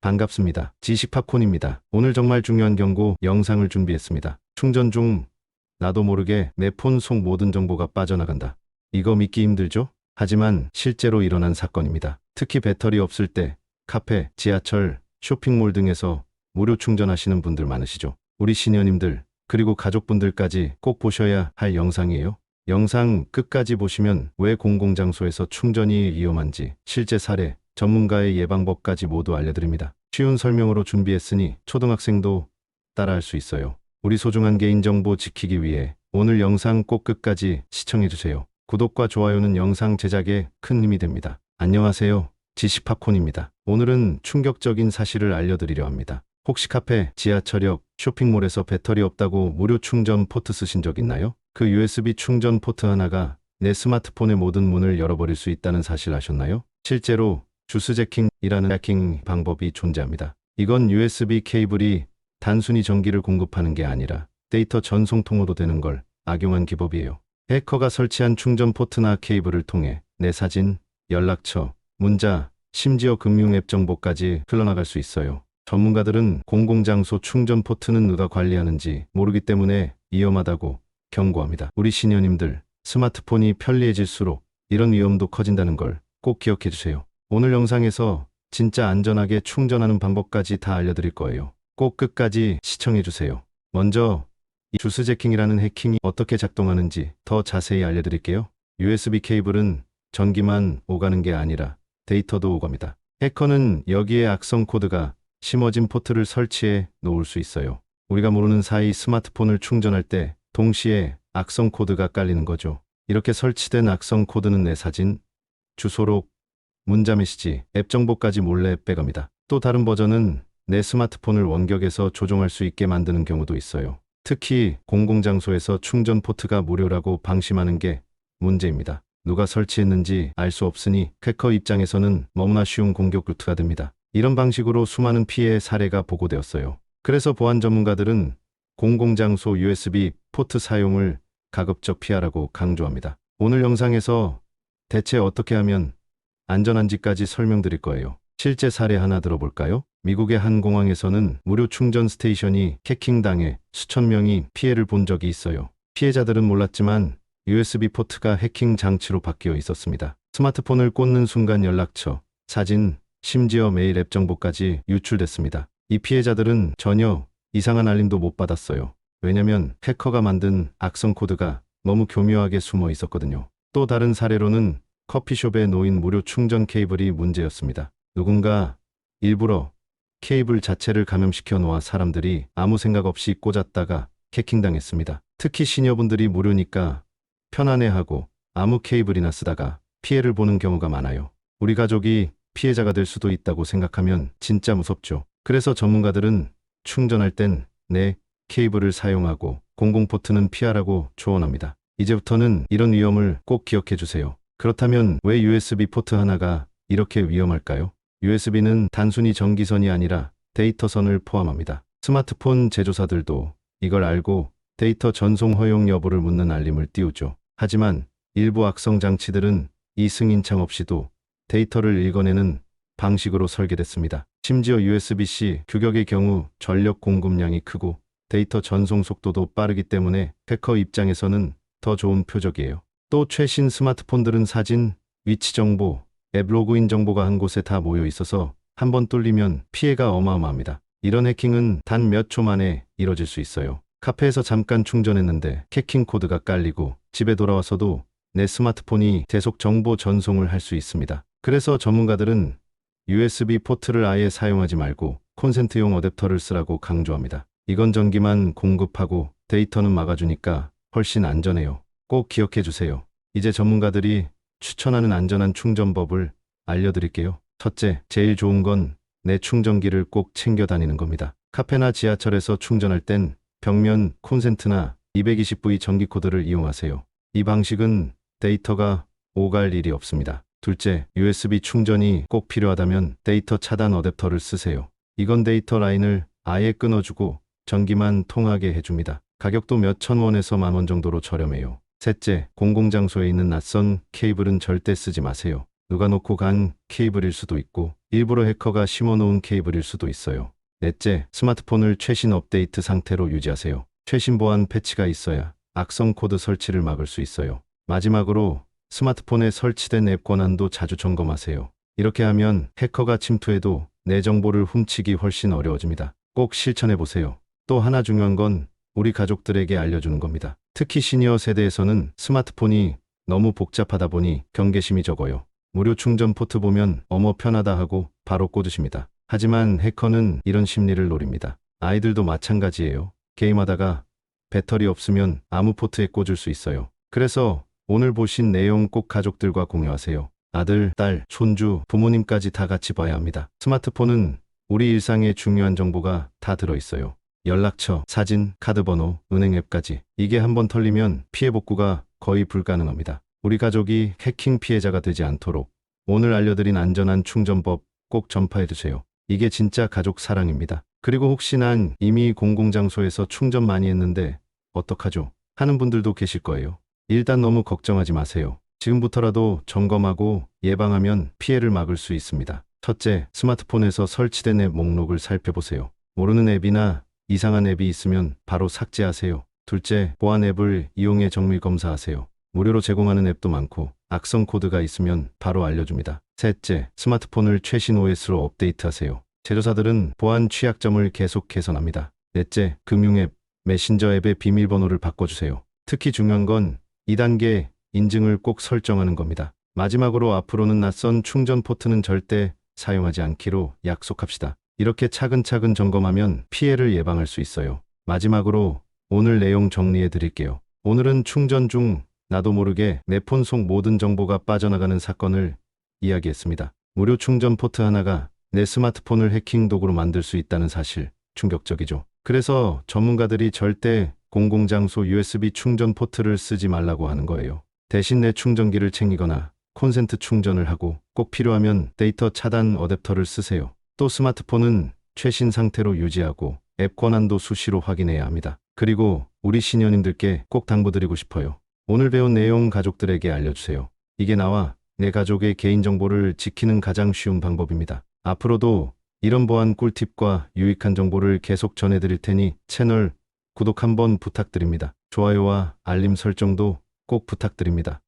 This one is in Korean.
반갑습니다. 지식팝콘입니다. 오늘 정말 중요한 경고 영상을 준비했습니다. 충전 중 나도 모르게 내 폰 속 모든 정보가 빠져나간다. 이거 믿기 힘들죠? 하지만 실제로 일어난 사건입니다. 특히 배터리 없을 때 카페, 지하철, 쇼핑몰 등에서 무료 충전하시는 분들 많으시죠? 우리 시니어님들 그리고 가족분들까지 꼭 보셔야 할 영상이에요. 영상 끝까지 보시면 왜 공공장소에서 충전이 위험한지 실제 사례, 전문가의 예방법까지 모두 알려드립니다. 쉬운 설명으로 준비했으니 초등학생도 따라할 수 있어요. 우리 소중한 개인정보 지키기 위해 오늘 영상 꼭 끝까지 시청해주세요. 구독과 좋아요는 영상 제작에 큰 힘이 됩니다. 안녕하세요. 지식팝콘입니다. 오늘은 충격적인 사실을 알려드리려 합니다. 혹시 카페, 지하철역, 쇼핑몰에서 배터리 없다고 무료 충전 포트 쓰신 적 있나요? 그 USB 충전 포트 하나가 내 스마트폰의 모든 문을 열어버릴 수 있다는 사실 아셨나요? 실제로 주스제킹이라는 해킹 방법이 존재합니다. 이건 USB 케이블이 단순히 전기를 공급하는 게 아니라 데이터 전송 통로도 되는 걸 악용한 기법이에요. 해커가 설치한 충전 포트나 케이블을 통해 내 사진, 연락처, 문자, 심지어 금융 앱 정보까지 흘러나갈 수 있어요. 전문가들은 공공장소 충전 포트는 누가 관리하는지 모르기 때문에 위험하다고 경고합니다. 우리 시니어님들, 스마트폰이 편리해질수록 이런 위험도 커진다는 걸 꼭 기억해 주세요. 오늘 영상에서 진짜 안전하게 충전하는 방법까지 다 알려드릴 거예요. 꼭 끝까지 시청해 주세요. 먼저 이 주스제킹이라는 해킹이 어떻게 작동하는지 더 자세히 알려드릴게요. USB 케이블은 전기만 오가는 게 아니라 데이터도 오갑니다. 해커는 여기에 악성 코드가 심어진 포트를 설치해 놓을 수 있어요. 우리가 모르는 사이 스마트폰을 충전할 때 동시에 악성 코드가 깔리는 거죠. 이렇게 설치된 악성 코드는 내 사진, 주소록, 문자 메시지, 앱 정보까지 몰래 빼갑니다. 또 다른 버전은 내 스마트폰을 원격에서 조종할 수 있게 만드는 경우도 있어요. 특히 공공장소에서 충전 포트가 무료라고 방심하는 게 문제입니다. 누가 설치했는지 알 수 없으니 해커 입장에서는 너무나 쉬운 공격 루트가 됩니다. 이런 방식으로 수많은 피해 사례가 보고되었어요. 그래서 보안 전문가들은 공공장소 USB 포트 사용을 가급적 피하라고 강조합니다. 오늘 영상에서 대체 어떻게 하면 안전한지까지 설명드릴 거예요. 실제 사례 하나 들어볼까요? 미국의 한 공항에서는 무료 충전 스테이션이 해킹당해 수천 명이 피해를 본 적이 있어요. 피해자들은 몰랐지만 USB 포트가 해킹 장치로 바뀌어 있었습니다. 스마트폰을 꽂는 순간 연락처, 사진, 심지어 메일 앱 정보까지 유출됐습니다. 이 피해자들은 전혀 이상한 알림도 못 받았어요. 왜냐면 해커가 만든 악성 코드가 너무 교묘하게 숨어 있었거든요. 또 다른 사례로는 커피숍에 놓인 무료 충전 케이블이 문제였습니다. 누군가 일부러 케이블 자체를 감염시켜 놓아 사람들이 아무 생각 없이 꽂았다가 해킹당했습니다. 특히 시니어분들이 무료니까 편안해하고 아무 케이블이나 쓰다가 피해를 보는 경우가 많아요. 우리 가족이 피해자가 될 수도 있다고 생각하면 진짜 무섭죠. 그래서 전문가들은 충전할 땐 내 케이블을 사용하고 공공포트는 피하라고 조언합니다. 이제부터는 이런 위험을 꼭 기억해 주세요. 그렇다면 왜 USB 포트 하나가 이렇게 위험할까요? USB는 단순히 전기선이 아니라 데이터선을 포함합니다. 스마트폰 제조사들도 이걸 알고 데이터 전송 허용 여부를 묻는 알림을 띄우죠. 하지만 일부 악성 장치들은 이 승인창 없이도 데이터를 읽어내는 방식으로 설계됐습니다. 심지어 USB-C 규격의 경우 전력 공급량이 크고 데이터 전송 속도도 빠르기 때문에 해커 입장에서는 더 좋은 표적이에요. 또 최신 스마트폰들은 사진, 위치 정보, 앱 로그인 정보가 한 곳에 다 모여 있어서 한 번 뚫리면 피해가 어마어마합니다. 이런 해킹은 단 몇 초 만에 이뤄질 수 있어요. 카페에서 잠깐 충전했는데 해킹 코드가 깔리고 집에 돌아와서도 내 스마트폰이 계속 정보 전송을 할 수 있습니다. 그래서 전문가들은 USB 포트를 아예 사용하지 말고 콘센트용 어댑터를 쓰라고 강조합니다. 이건 전기만 공급하고 데이터는 막아주니까 훨씬 안전해요. 꼭 기억해 주세요. 이제 전문가들이 추천하는 안전한 충전법을 알려드릴게요. 첫째, 제일 좋은 건 내 충전기를 꼭 챙겨 다니는 겁니다. 카페나 지하철에서 충전할 땐 벽면 콘센트나 220V 전기 코드를 이용하세요. 이 방식은 데이터가 오갈 일이 없습니다. 둘째, USB 충전이 꼭 필요하다면 데이터 차단 어댑터를 쓰세요. 이건 데이터 라인을 아예 끊어주고 전기만 통하게 해줍니다. 가격도 몇천 원에서 만 원 정도로 저렴해요. 셋째, 공공장소에 있는 낯선 케이블은 절대 쓰지 마세요. 누가 놓고 간 케이블일 수도 있고 일부러 해커가 심어놓은 케이블일 수도 있어요. 넷째, 스마트폰을 최신 업데이트 상태로 유지하세요. 최신 보안 패치가 있어야 악성 코드 설치를 막을 수 있어요. 마지막으로 스마트폰에 설치된 앱 권한도 자주 점검하세요. 이렇게 하면 해커가 침투해도 내 정보를 훔치기 훨씬 어려워집니다. 꼭 실천해 보세요. 또 하나 중요한 건 우리 가족들에게 알려주는 겁니다. 특히 시니어 세대에서는 스마트폰이 너무 복잡하다 보니 경계심이 적어요. 무료 충전 포트 보면 어머 편하다 하고 바로 꽂으십니다. 하지만 해커는 이런 심리를 노립니다. 아이들도 마찬가지예요. 게임하다가 배터리 없으면 아무 포트에 꽂을 수 있어요. 그래서 오늘 보신 내용 꼭 가족들과 공유하세요. 아들, 딸, 손주, 부모님까지 다 같이 봐야 합니다. 스마트폰은 우리 일상의 중요한 정보가 다 들어있어요. 연락처, 사진, 카드번호, 은행 앱까지. 이게 한번 털리면 피해 복구가 거의 불가능합니다. 우리 가족이 해킹 피해자가 되지 않도록 오늘 알려드린 안전한 충전법 꼭 전파해주세요. 이게 진짜 가족 사랑입니다. 그리고 혹시 난 이미 공공장소에서 충전 많이 했는데 어떡하죠? 하는 분들도 계실 거예요. 일단 너무 걱정하지 마세요. 지금부터라도 점검하고 예방하면 피해를 막을 수 있습니다. 첫째, 스마트폰에서 설치된 앱 목록을 살펴보세요. 모르는 앱이나 이상한 앱이 있으면 바로 삭제하세요. 둘째, 보안 앱을 이용해 정밀 검사하세요. 무료로 제공하는 앱도 많고 악성 코드가 있으면 바로 알려줍니다. 셋째, 스마트폰을 최신 OS로 업데이트하세요. 제조사들은 보안 취약점을 계속 개선합니다. 넷째, 금융 앱, 메신저 앱의 비밀번호를 바꿔주세요. 특히 중요한 건 2단계 인증을 꼭 설정하는 겁니다. 마지막으로 앞으로는 낯선 충전 포트는 절대 사용하지 않기로 약속합시다. 이렇게 차근차근 점검하면 피해를 예방할 수 있어요. 마지막으로 오늘 내용 정리해 드릴게요. 오늘은 충전 중 나도 모르게 내 폰 속 모든 정보가 빠져나가는 사건을 이야기했습니다. 무료 충전 포트 하나가 내 스마트폰을 해킹 도구로 만들 수 있다는 사실 충격적이죠. 그래서 전문가들이 절대 공공장소 USB 충전 포트를 쓰지 말라고 하는 거예요. 대신 내 충전기를 챙기거나 콘센트 충전을 하고 꼭 필요하면 데이터 차단 어댑터를 쓰세요. 또 스마트폰은 최신 상태로 유지하고 앱 권한도 수시로 확인해야 합니다. 그리고 우리 시니어님들께 꼭 당부드리고 싶어요. 오늘 배운 내용 가족들에게 알려주세요. 이게 나와 내 가족의 개인정보를 지키는 가장 쉬운 방법입니다. 앞으로도 이런 보안 꿀팁과 유익한 정보를 계속 전해드릴 테니 채널 구독 한번 부탁드립니다. 좋아요와 알림 설정도 꼭 부탁드립니다.